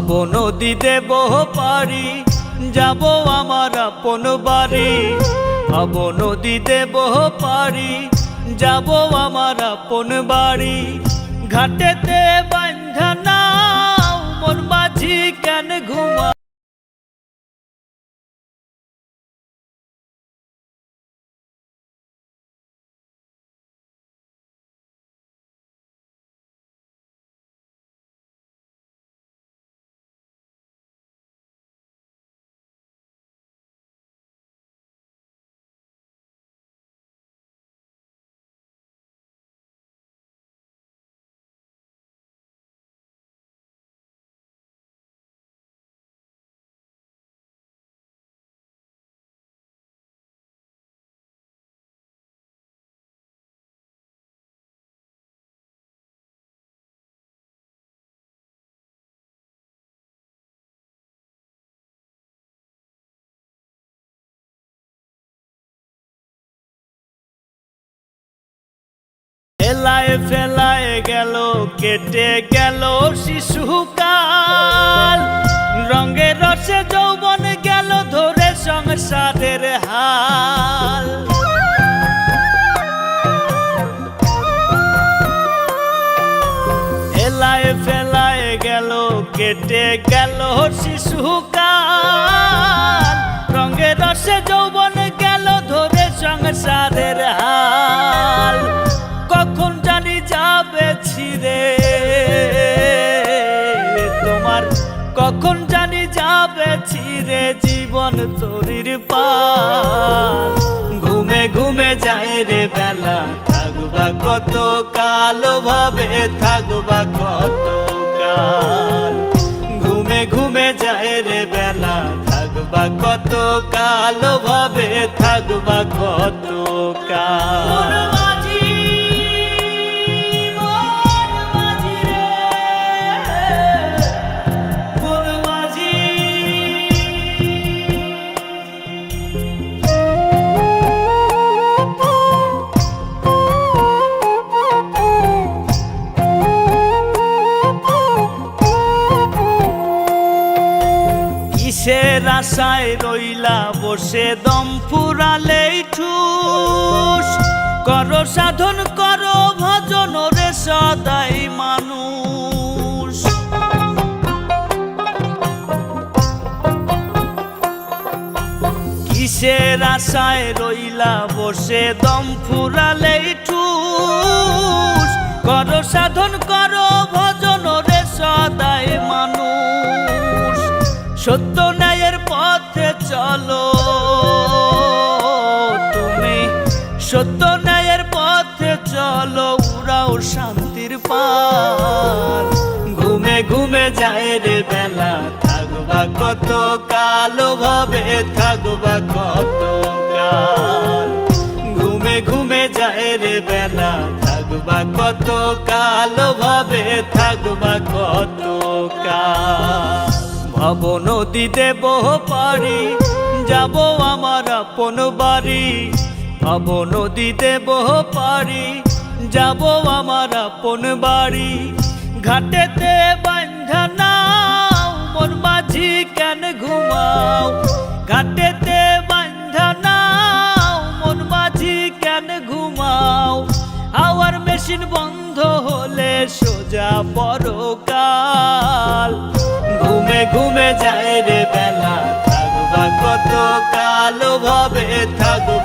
ভব নদী দেব পারি যাব আমার আপন বাড়ি। ভব নদী দেব পারি যাব আমার আপন বাড়ি। ঘাটেতে বান্ধনা মন মাঝি কেন ঘুমা ফেলায় ফেলায় গেল, কেটে গেল শিশুকাল। রঙে রসে যৌবন গেল ধরে সংসারের হাল। ফেলায় ফেলায় গেল, কেটে গেল শিশুকাল। ছিড়ে তোমার কখন জানি যাবে ছিড়ে জীবন তরির পাল ঘুমে ঘুমে যায় রে বেলা, থাকবা কত কাল ভাবে থাকবা কত কাল ঘুমে ঘুমে যায় রে বেলা, থাকবা কত কাল ভাবে থাকবা কত কাল আশায় রইলা বসে দম ফুরালেই ঠুস। করো সাধন, করো ভজন রে সদাই মানুষ। কিসের আশায় রইলা বসে দম ফুরালেই ঠুস। করো সাধন, করো সত্য ন্যায়ের পথে চলো। তুমি সত্য ন্যায়ের পথে চলো, উড়াও শান্তির পার। ঘুমে ঘুমে যায় রে বেলা, থাকবা কত কালো, ভাবে থাকবা কত ঘুমে ঘুমে যায় রে বেলা, থাকবা কত কালো, ভাবে থাকবা কত কাল। ভব নদী দেব পারি যাব আমার আপন বাড়ি। ভব নদী দেব পারি যাব আমার আপন বাড়ি। ঘাটেতে বান্ধা নাও মন মাঝি কেন ঘুমাও? ঘাটেতে বান্ধা নাও মন মাঝি কেন ঘুমাও? হাওয়ার মেশিন বন্ধ হলে সোজা পরকাল। ঘুমে যায় রে বেলা। থাকবা কত কালো ভাবে থাকবা